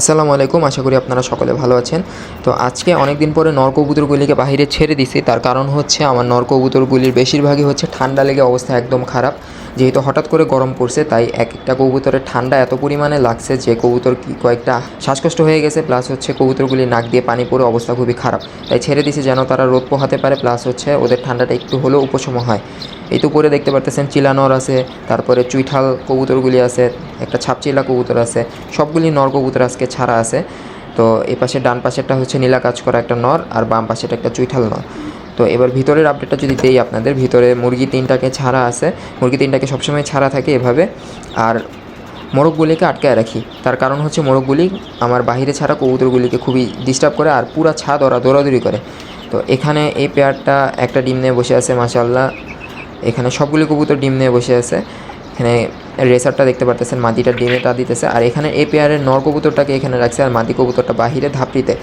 আসসালামু আলাইকুম, আশা করি আপনারা সকলে ভালো আছেন। তো আজকে অনেক দিন পরে নর কবুতরগুলিকে বাইরে ছেড়ে দিছি। তার কারণ হচ্ছে আমার নর কবুতরগুলির বেশিরভাগই হচ্ছে ঠান্ডা লেগে অবস্থা একদম খারাপ। যেহেতু হঠাৎ করে গরম পড়ছে, তাই এক একটা কবুতরের ঠান্ডা এত পরিমাণে লাগছে যে কবুতর কি কয়েকটা শ্বাসকষ্ট হয়ে গেছে, প্লাস হচ্ছে কবুতরগুলি নাক দিয়ে পানি পড়ে অবস্থা খুবই খারাপ। তাই ছেড়ে দিছি যেন তারা রোদ পোহাতে পারে, প্লাস হচ্ছে ওদের ঠান্ডাটা একটু হলেও উপশম হয়। এই তো উপরে দেখতে পারতেছেন চিলানর আছে, তারপরে চুইঠাল কবুতরগুলি আছে, একটা ছাপচিলা কবুতর আছে, সবগুলি নর কবুতর আজকে ছাড়া আছে। তো এই পাশে ডান পাশেরটা হচ্ছে নীলা কাজ করা একটা নর আর বাম পাশেটা একটা চুইঠাল নর। তো এবার ভিতরের আপডেটটা যদি দেই আপনাদের, ভিতরে মুরগি তিনটাকে ছাড়া আছে, মুরগি তিনটাকে সবসময় ছাড়া থাকে এভাবে। আর মোরগগুলিকে আটকায় রাখি, তার কারণ হচ্ছে মোরগগুলি আমার বাইরে ছাড়া কবুতরগুলিকে খুবই ডিস্টার্ব করে আর পুরা ছাদ ওরা দৌড়াদৌড়ি করে। তো এখানে এই পেয়ারটা একটা ডিম নিয়ে বসে আছে মাশাল্লাহ এখানে সবগুলি কবুতর ডিম নিয়ে বসে আছে। এখানে রেসারটা দেখতে পারতেছেন, মাদিটা ডিমেটা দিতেছে। আর এখানে এই পেয়ারের নর কবুতরটাকে এখানে রাখছে আর মাদি কবুতরটা বাহিরে ধাপড়িতে।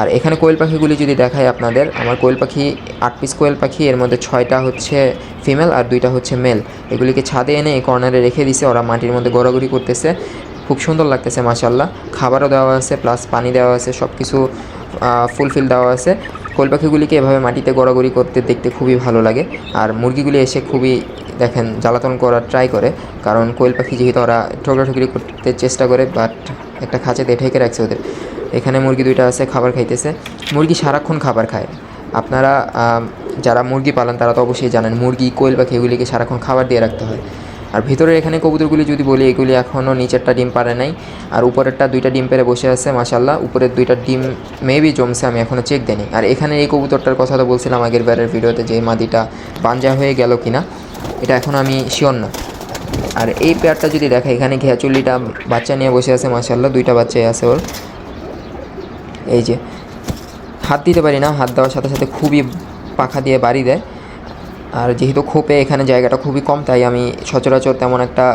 আর এখানে কোয়েল পাখিগুলি যদি দেখায় আপনাদের, আমার কোয়েল পাখি, আট পিস কোয়েল পাখি, এর মধ্যে ছয়টা হচ্ছে ফিমেল আর দুইটা হচ্ছে মেল। এগুলিকে ছাদে এনে এই কর্নারে রেখে দিছে, ওরা মাটির মধ্যে গড়াগড়ি করতেছে। খুব সুন্দর লাগতেছে মাশাল্লাহ খাবারও দেওয়া আছে, প্লাস পানি দেওয়া আছে সব কিছু ফুলফিল দেওয়া আছে। কোয়েল পাখিগুলিকে এভাবে মাটিতে গড়াগড়ি করতে, দেখতে খুবই ভালো লাগে। আর মুরগিগুলি এসে খুবই, দেখেন, জ্বালাতন করার ট্রাই করে। কারণ কোয়েল পাখি যেহেতু ওরা ঠোকরাঠুকরি করতে চেষ্টা করে, বাট একটা খাঁচাতে ঢেকে রাখছে ওদের। এখানে মুরগি দুইটা আছে, খাবার খাইতেছে। মুরগি সারাক্ষণ খাবার খায়। আপনারা যারা মুরগি পালন তারা তো অবশ্যই জানেন, মুরগি কোয়েল পাখি এগুলিকে সারাক্ষণ খাবার দিয়ে রাখতে হয়। আর ভিতরের এখানে কবুতরগুলি যদি বলি, এগুলি এখনও নিচেরটা ডিম পারে নাই, আর উপরেরটা দুইটা ডিম পেরে বসে আছে মাসাল্লাহ উপরের দুইটা ডিম মেবি জমছে, আমি এখনও চেক দিইনি। আর এখানে এই কবুতরটার কথা তো বলছিলাম আগের বারের ভিডিওতে যে মাদিটা বাঞ্জা হয়ে গেল কিনা, এটা এখন আমি শিওর না। আর এই পেয়ারটা যদি দেখা, এখানে ঘেয়াচুল্লিটা বাচ্চা নিয়ে বসে আছে মাসাল্লাহ দুইটা বাচ্চাই আছে ওর। এই যে, হাত দিতে পারি না, হাত দেওয়ার সাথে সাথে খুবই পাখা দিয়ে বাড়ি দেয়। আর যেহেতু খোপে এখানে জায়গাটা খুবই কম, তাই আমি সচরাচর তেমন একটা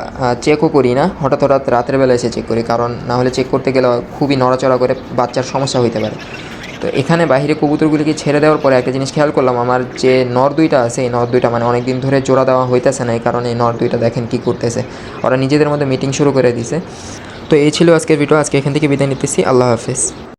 চেকও করি না। হঠাৎ হঠাৎ রাতের বেলা এসে চেক করি, কারণ না হলে চেক করতে গেলে খুবই নড়াচড়া করে বাচ্চার সমস্যা হতে পারে। তো এখানে বাইরে কবুতরগুলিকে ছেড়ে দেওয়ার পরে একটা জিনিস খেয়াল করলাম, আমার যে নর দুইটা আছে, এই নর দুইটা মানে অনেক দিন ধরে জোড়া দেওয়া হইতেছে না, এই কারণে এই নর দুইটা দেখেন কি করতেছে। ওরা নিজেদের মধ্যে মিটিং শুরু করে দিছে। তো এই ছিল আজকের ভিডিও আজকে এখান থেকে বিদায় নিতেছি, আল্লাহ হাফিজ।